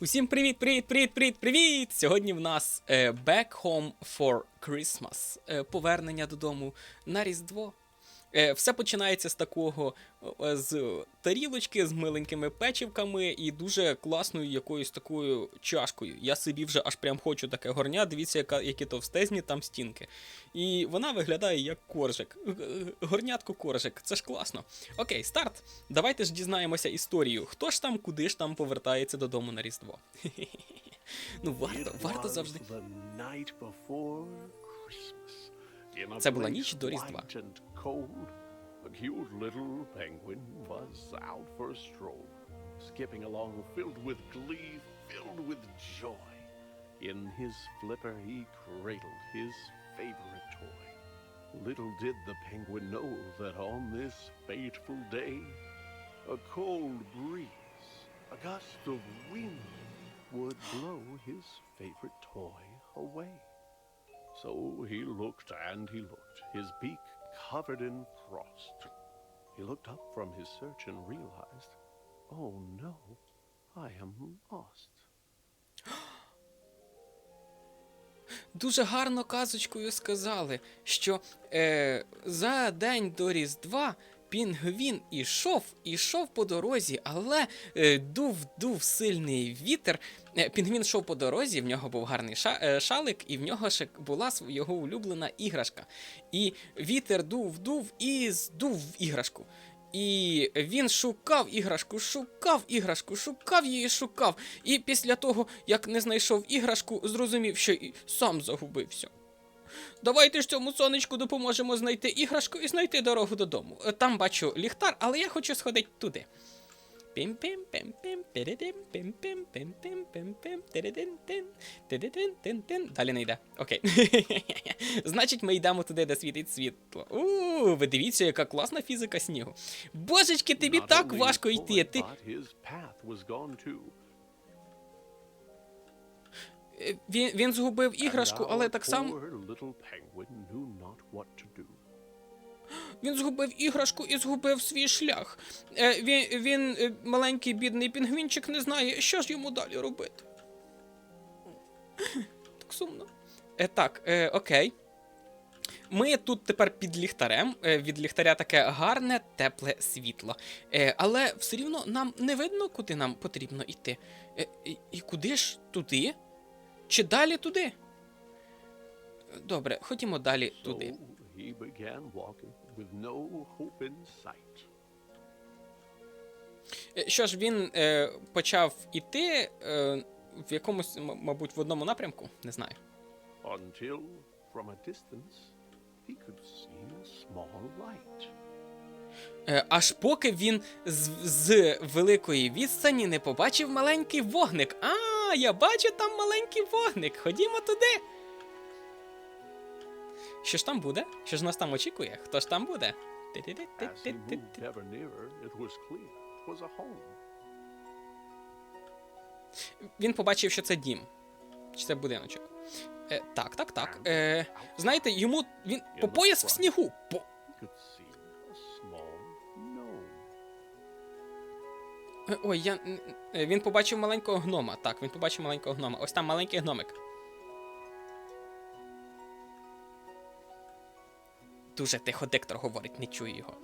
Усім привіт, привіт, привіт, привіт, привіт! Сьогодні в нас е, Back Home for Christmas. Е, повернення додому на Різдво. Е, все починається з такого з тарілочки з миленькими печивками і дуже класною якоюсь такою чашкою. Я собі вже аж прям хочу таке горня. Дивіться, яка, які товстезні там стінки. І вона виглядає як коржик. Г- г- Горнятко коржик. Це ж класно. Окей, старт. Давайте ж дізнаємося історію. Хто ж там, куди ж там повертається додому на Різдво. Ну, варто, варто завжди. Це була place ніч до Різдва. white and cold, a cute little penguin was out for a stroll, skipping along filled with glee, filled with joy. In his flipper he cradled his favorite toy. Little did the penguin know that on this fateful day, a cold breeze, a gust of wind, would blow his favorite toy away. So he looked and he looked, his beak covered in frost. He looked up from his search and realized, oh no, I am lost. Дуже гарно казочкою сказали, що е, за день до Різдва пінгвін ішов, ішов по дорозі, але е, дув, дув сильний вітер. Е, пінгвін йшов по дорозі, в нього був гарний е, шалик, і в нього ще була його улюблена іграшка. І вітер дув, дув і здув іграшку. І він шукав іграшку, шукав іграшку, шукав її, шукав. І після того, як не знайшов іграшку, зрозумів, що і сам загубився. Давайте ж цьому сонечку допоможемо знайти іграшку і знайти дорогу додому. Е, Там бачу ліхтар, але я хочу сходити туди. пім пім пім пім пім пім пім пім пім пім тередин тин тин Далі не йде. Окей. Значить, ми йдемо туди, де світить світло. У, ви дивіться, яка класна фізика снігу. Божечки, тобі так важко йти. Ти він, він згубив іграшку, але так само він згубив іграшку і згубив свій шлях. Е, він, він е, маленький бідний пінгвінчик, не знає, що ж йому далі робити. Так сумно. Е, так, е, окей. Ми тут тепер під ліхтарем. Е, від ліхтаря таке гарне, тепле світло. Е, але все рівно нам не видно, куди нам потрібно йти. Е, і куди ж туди? Чи далі туди? Добре, ходімо далі туди. Е, Що ж, він е, почав іти е, в якомусь, мабуть, в одному напрямку, не знаю. until from a distance he could see a small light. Е, аж поки він з, з великої відстані не побачив маленький вогник. А, я бачу там маленький вогник. Ходімо туди. Що ж там буде? Що ж нас там очікує? Хто ж там буде? Він побачив, що це дім. Чи це будиночок? Е, так, так, так. Е, знаєте, йому він по пояс в снігу. По, Ой, я. е, Він побачив маленького гнома. Так, він побачив маленького гнома. Ось там маленький гномик. Дуже тихо диктор говорить, не чую його.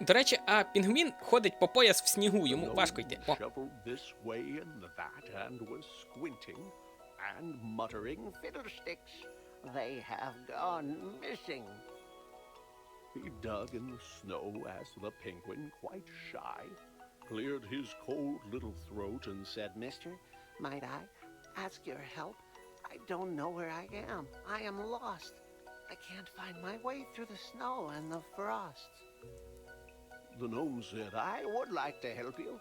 До речі, а пінгвін ходить по пояс в снігу, йому важко йти. О, and muttering. Fiddlesticks, they have gone missing. He dug in the snow as the penguin, quite shy, cleared his cold little throat and said, Mister, might I ask your help? I don't know where I am. I am lost. I can't find my way through the snow and the frost. The gnome said, I would like to help you.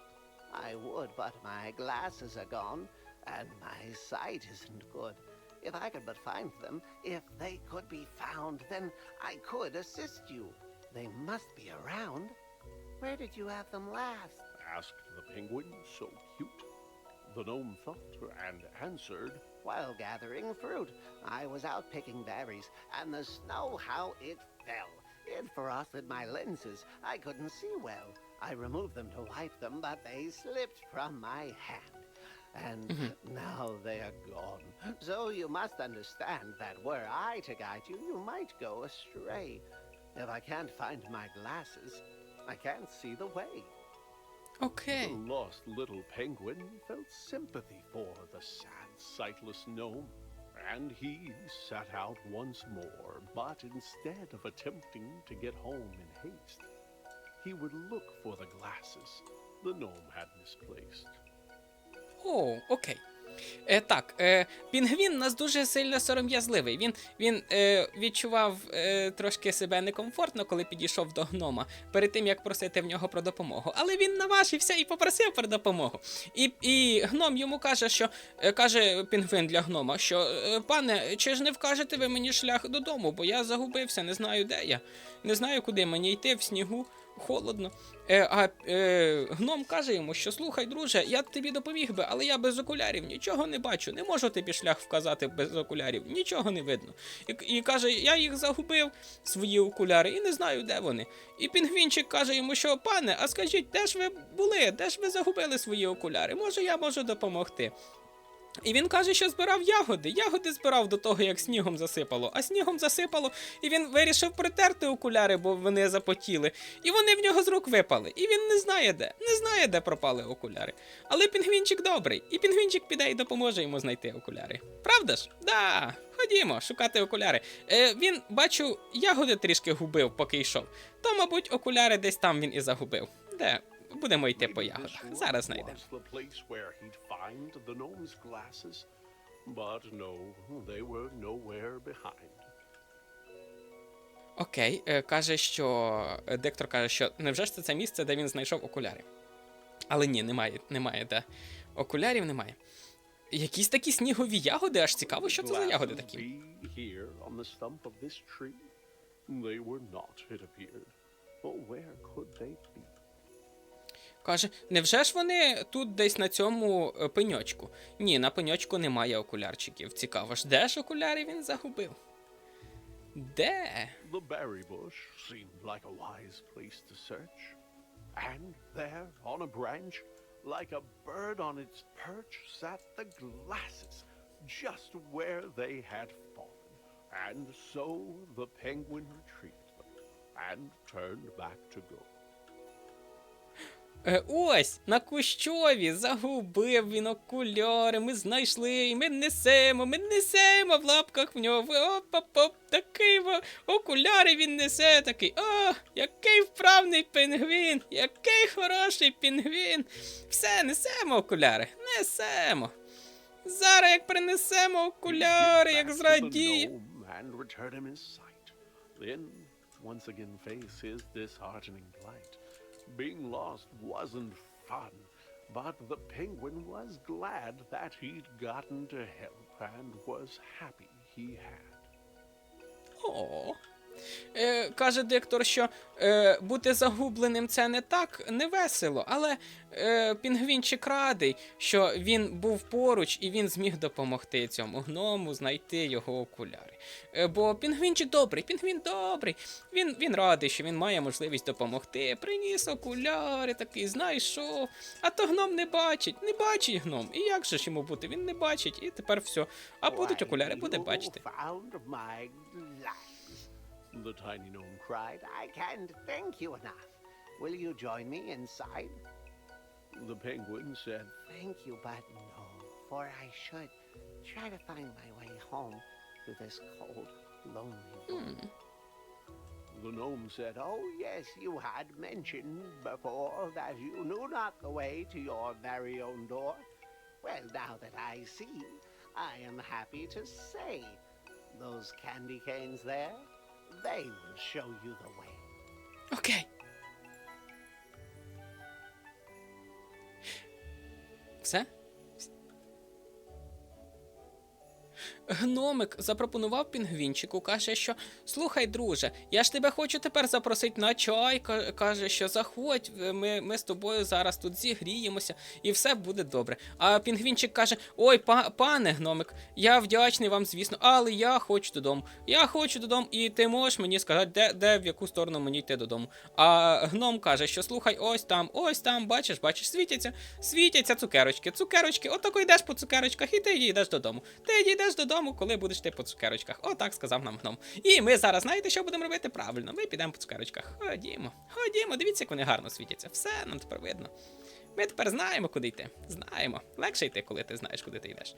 I would, but my glasses are gone and my sight isn't good. If I could but find them, if they could be found, then I could assist you. They must be around. Where did you have them last? asked the penguin, so cute. The gnome thought and answered, While gathering fruit, I was out picking berries, and the snow, how it fell. It frosted my lenses. I couldn't see well. I removed them to wipe them, but they slipped from my hand and mm-hmm. now they are gone. So you must understand that were I to guide you, you might go astray. If I can't find my glasses, I can't see the way. Okay. The lost little penguin felt sympathy for the sad, sightless gnome, and he set out once more, but instead of attempting to get home in haste, he would look for the glasses the gnome had misplaced. О, окей. Е, так, е, пінгвін нас дуже сильно сором'язливий. Він, він е, відчував е, трошки себе некомфортно, коли підійшов до гнома, перед тим як просити в нього про допомогу. Але він наважився і попросив про допомогу. І, і гном йому каже, що е, каже пінгвін для гнома, що е, пане, чи ж не вкажете ви мені шлях додому, бо я загубився, не знаю, де я. Не знаю, куди мені йти в снігу. Холодно. Е, а е, гном каже йому, що слухай, друже, я б тобі допоміг би, але я без окулярів нічого не бачу. Не можу тобі шлях вказати без окулярів, нічого не видно. І, і каже, я їх загубив, свої окуляри, і не знаю, де вони. І пінгвінчик каже йому, що пане, а скажіть, де ж ви були? Де ж ви загубили свої окуляри? Може, я можу допомогти. І він каже, що збирав ягоди. Ягоди збирав до того, як снігом засипало. А снігом засипало, і він вирішив притерти окуляри, бо вони запотіли. І вони в нього з рук випали. І він не знає де, не знає, де пропали окуляри. Але пінгвінчик добрий, і пінгвінчик піде і допоможе йому знайти окуляри. Правда ж? Да. Ходімо, шукати окуляри. Е, він, бачу, ягоди трішки губив, поки йшов. То, мабуть, окуляри десь там він і загубив. Де? Будемо йти по ягодах. Зараз знайдемо. Окей, е, каже, що е, диктор каже, що невже ж це це місце, де він знайшов окуляри? Але ні, немає, немає, де. Окулярів немає. Якісь такі снігові ягоди, аж цікаво, що це за ягоди такі. They were not, it appeared. Oh, where could they be? Каже, невже ж вони тут десь на цьому е, пеньочку? Ні, на пеньочку немає окулярчиків. Цікаво ж, де ж окуляри він загубив? Де? The berry bush seemed like a wise place to search. And there, on a branch, like a bird on its perch, sat the glasses, just where they had fallen. And so the penguin retrieved them and turned back to go. Е, ось, на Кущові загубив він окуляри, ми знайшли, і ми несемо, ми несемо в лапках в нього. Оп-оп-оп, такий окуляри він несе, такий. О, який вправний пінгвін, який хороший пінгвін. Все, несемо окуляри, несемо. Зараз як принесемо окуляри, як зрадіє. Then once again face his disheartening plight. Being lost wasn't fun, but the penguin was glad that he'd gotten to help and was happy he had. О. Е, каже диктор, що е, бути загубленим це не так не весело, але е, пінгвінчик радий, що він був поруч і він зміг допомогти цьому гному знайти його окуляри. Е, бо пінгвінчик добрий, пінгвін добрий. Він, він радий, що він має можливість допомогти. Приніс окуляри, такий знайшов. А то гном не бачить, не бачить гном. І як же ж йому бути? Він не бачить, і тепер все. А будуть окуляри, буде бачити. Found my glasses. The tiny gnome Cried, I can't thank you enough. Will you join me inside? The penguin said, Thank you, but no, for I should try to find my way home through this cold, lonely hmm. wood. The gnome said, Oh, yes, you had mentioned before that you knew not the way to your very own door. Well, now that I see, I am happy to say those candy canes there, they will show you the way. Окей. Все? Гномик запропонував пінгвінчику, каже, що слухай, друже, я ж тебе хочу тепер запросити на чай. Каже, що заходь, е, ми, ми з тобою зараз тут зігріємося, і все буде добре. А пінгвінчик каже: Ой, па, пане гномик, я вдячний вам, звісно, але я хочу додому. Я хочу додому, і ти можеш мені сказати, де, де в яку сторону мені йти додому. А гном каже, що слухай, ось там, ось там, бачиш, бачиш, світяться, світяться цукерочки, цукерочки, отако йдеш по цукерочках, і ти йдеш додому. Ти йдеш додому, коли будеш ти по цукерочках. Отак сказав нам гном. І ми зараз знаєте, що будемо робити правильно. Ми підемо по цукерочках. Ходімо, ходімо, дивіться, як вони гарно світяться. Все нам тепер видно. Ми тепер знаємо, куди йти. Знаємо. Легше йти, коли ти знаєш, куди ти йдеш.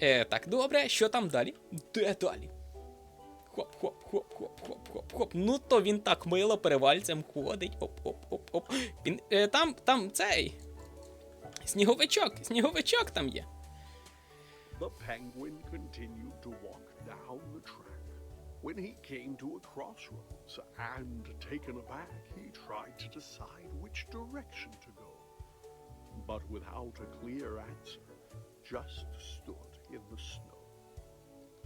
Е, так, добре, що там далі? Де далі? Хоп, хоп, хоп, хоп, хоп, хоп, хоп. Ну то він так мило перевальцем ходить. Оп, оп, оп, оп. Він, е, там, там цей. Сніговичок, сніговичок там є. The penguin continued to walk down the track. When he came to a crossroads, and taken aback, he tried to decide which direction to go. But without a clear answer, just stood in the snow.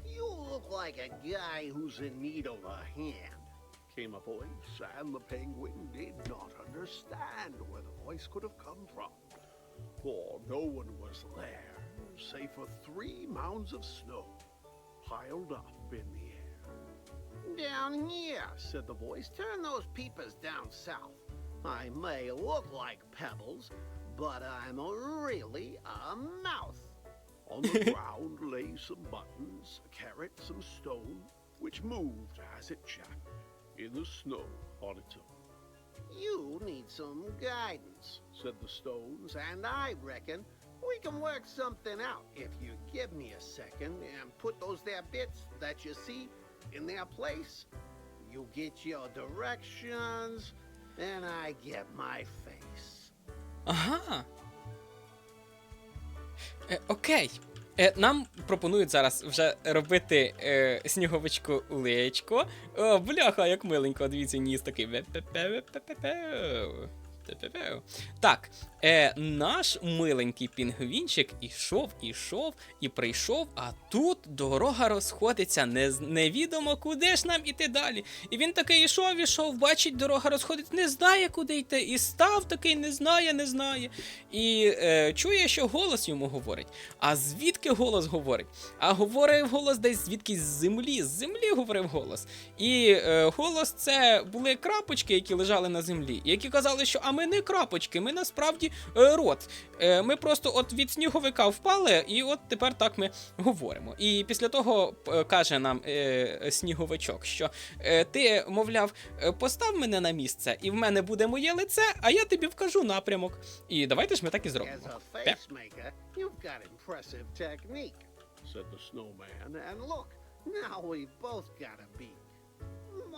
You look like a guy who's in need of a hand. Came a voice, and the penguin did not understand where the voice could have come from. For no one was there, save for three mounds of snow piled up in the air. Down here, said the voice. Turn those peepers down south. I may look like pebbles, but I'm really a mouth. On the ground lay some buttons, a carrot, some stone, which moved as it chattered in the snow on its own. You need some guidance, Said the stones, and I reckon we can work something out if you give me a second and put those there bits that you see in their place. You get your directions, and I get my face. Ага. Е, окей. Е, нам пропонують зараз вже робити е, сніговичку личко. О, бляха, як миленько, дивіться, ніс такий. Так, е, наш миленький пінгвінчик ішов, ішов і прийшов, а тут дорога розходиться, не, невідомо куди ж нам іти далі. І він такий ішов, ішов, бачить, дорога розходиться, не знає, куди йти. І став такий, не знає, не знає. І е, чує, що голос йому говорить. А звідки голос говорить? А говорив голос десь звідки з землі. З землі говорив голос. І е, голос це були крапочки, які лежали на землі, які казали, що ми не крапочки, ми насправді е, рот. Е, ми просто от від сніговика впали, і от тепер так ми говоримо. І після того е, каже нам е, сніговичок, що е, ти, мовляв, е, постав мене на місце, і в мене буде моє лице, а я тобі вкажу напрямок. І давайте ж ми так і зробимо. Said the snowman, And look, now we've both got a beak.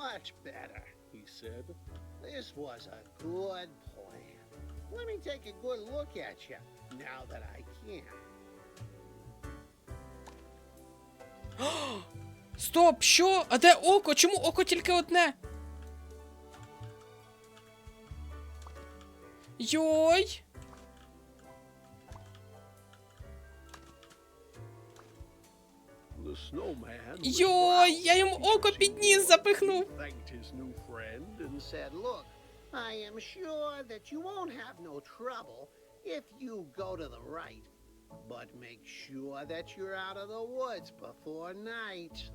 Much better. he said. This was a good. Let me take a good look at you now that I can. Стоп, що? А де око? Чому око тільки одне? Йой! Йой, я йому око під ніс запихнув. I am sure that you won't have no trouble if you go to the right. But make sure that you're out of the woods before night.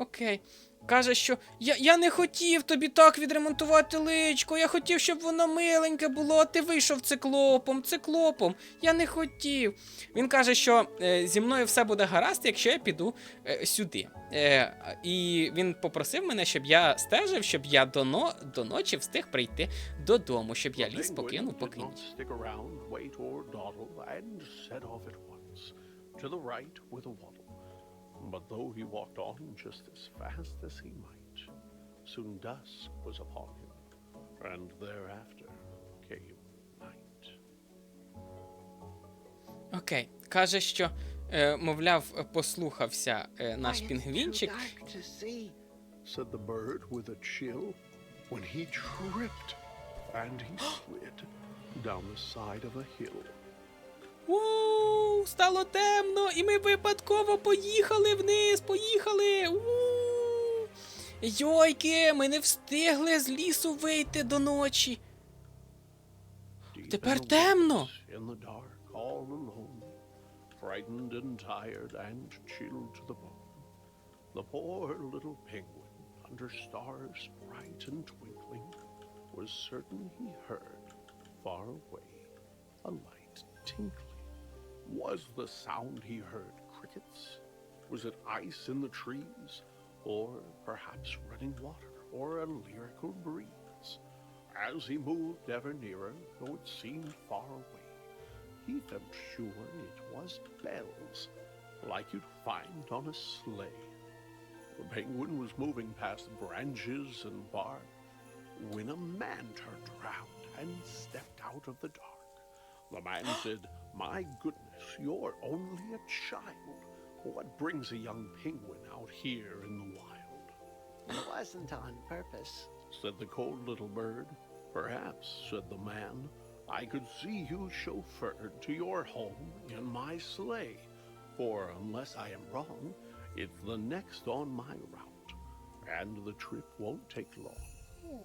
Okay, Каже, що я, я не хотів тобі так відремонтувати личко. Я хотів, щоб воно миленьке було, а ти вийшов циклопом, циклопом. Я не хотів. Він каже, що е, зі мною все буде гаразд, якщо я піду е, сюди. Е, і він попросив мене, щоб я стежив, щоб я до, но, до ночі встиг прийти додому, щоб я ліс покинув поки ніч. to. But though he walked on just as fast as he might, soon dusk was upon him, and thereafter came night. Окей. Каже, що, е, мовляв, послухався е, наш Why, it's too пінгвінчик. dark to see. said the bird with a chill, when he tripped and he slid down the side of a hill. Воу! У, стало темно, і ми випадково поїхали вниз, поїхали. У. Йойки, ми не встигли з лісу вийти до ночі. Тепер темно. frightened and tired and chilled to the bone, the poor little penguin, under stars bright and twinkling, was certain he heard, far away, a light tinkling. Was the sound he heard crickets? Was it ice in the trees? Or perhaps running water, or a lyrical breeze? As he moved ever nearer, though it seemed far away, he felt sure it was bells, like you'd find on a sleigh. The penguin was moving past branches and bark when a man turned around and stepped out of the dark. The man said, My goodness, you're only a child. What brings a young penguin out here in the wild? It wasn't on purpose. said the cold little bird. Perhaps, said the man, I could see you chauffeured to your home in my sleigh. For unless I am wrong, it's the next on my route, and the trip won't take long.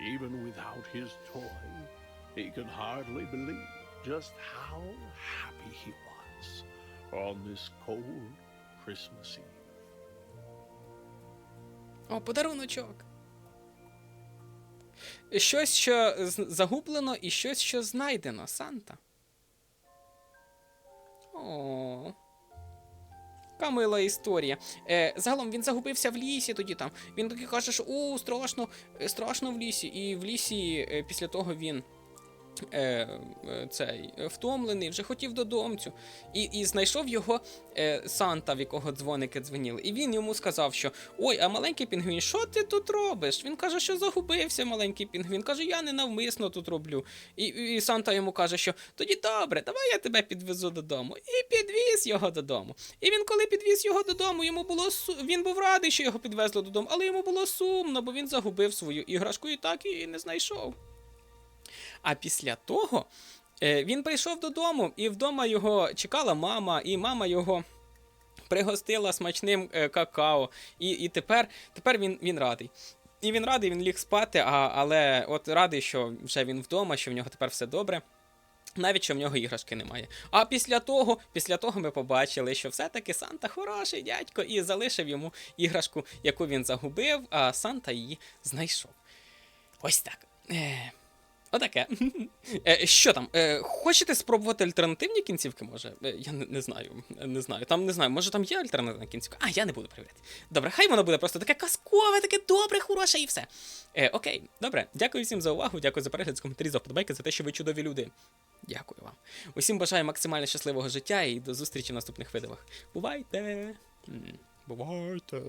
Even without his toy, he could hardly believe just how happy he was on this cold Christmas Eve. О, подаруночок. Щось, що загублено, і щось, що знайдено. Санта. О. Мила історія. Е, загалом він загубився в лісі тоді там. Він таки каже, що у страшно, е, страшно в лісі. І в лісі е, після того він. Е, е, цей втомлений, вже хотів додомцю. І, і знайшов його е, Санта, в якого дзвоники дзвеніли. І він йому сказав, що ой, а маленький пінгвін, що ти тут робиш? Він каже, що загубився маленький пінгвін. Каже, я ненавмисно тут роблю. І, і Санта йому каже, що тоді добре, давай я тебе підвезу додому. І підвіз його додому. І він, коли підвіз його додому, йому було су... він був радий, що його підвезли додому, але йому було сумно, бо він загубив свою іграшку і так її не знайшов. А після того е, він прийшов додому, і вдома його чекала мама, і мама його пригостила смачним е, какао. І, і тепер, тепер він, він радий. І він радий, він ліг спати, а, але от радий, що вже він вдома, що в нього тепер все добре. Навіть що в нього іграшки немає. А після того, після того ми побачили, що все-таки Санта хороший дядько і залишив йому іграшку, яку він загубив, а Санта її знайшов. Ось так. Отаке. Е, що там? Е, хочете спробувати альтернативні кінцівки, може? Е, я не, не знаю. Не знаю. Там не знаю, може там є альтернативна кінцівка. А, я не буду перевіряти. Добре, хай воно буде просто таке казкове, таке добре, хороше і все. Е, окей, добре. Дякую всім за увагу, дякую за перегляд, за коментарі, за вподобайки, за те, що ви чудові люди. Дякую вам. Усім бажаю максимально щасливого життя і до зустрічі в наступних видавах. Бувайте! Бувайте!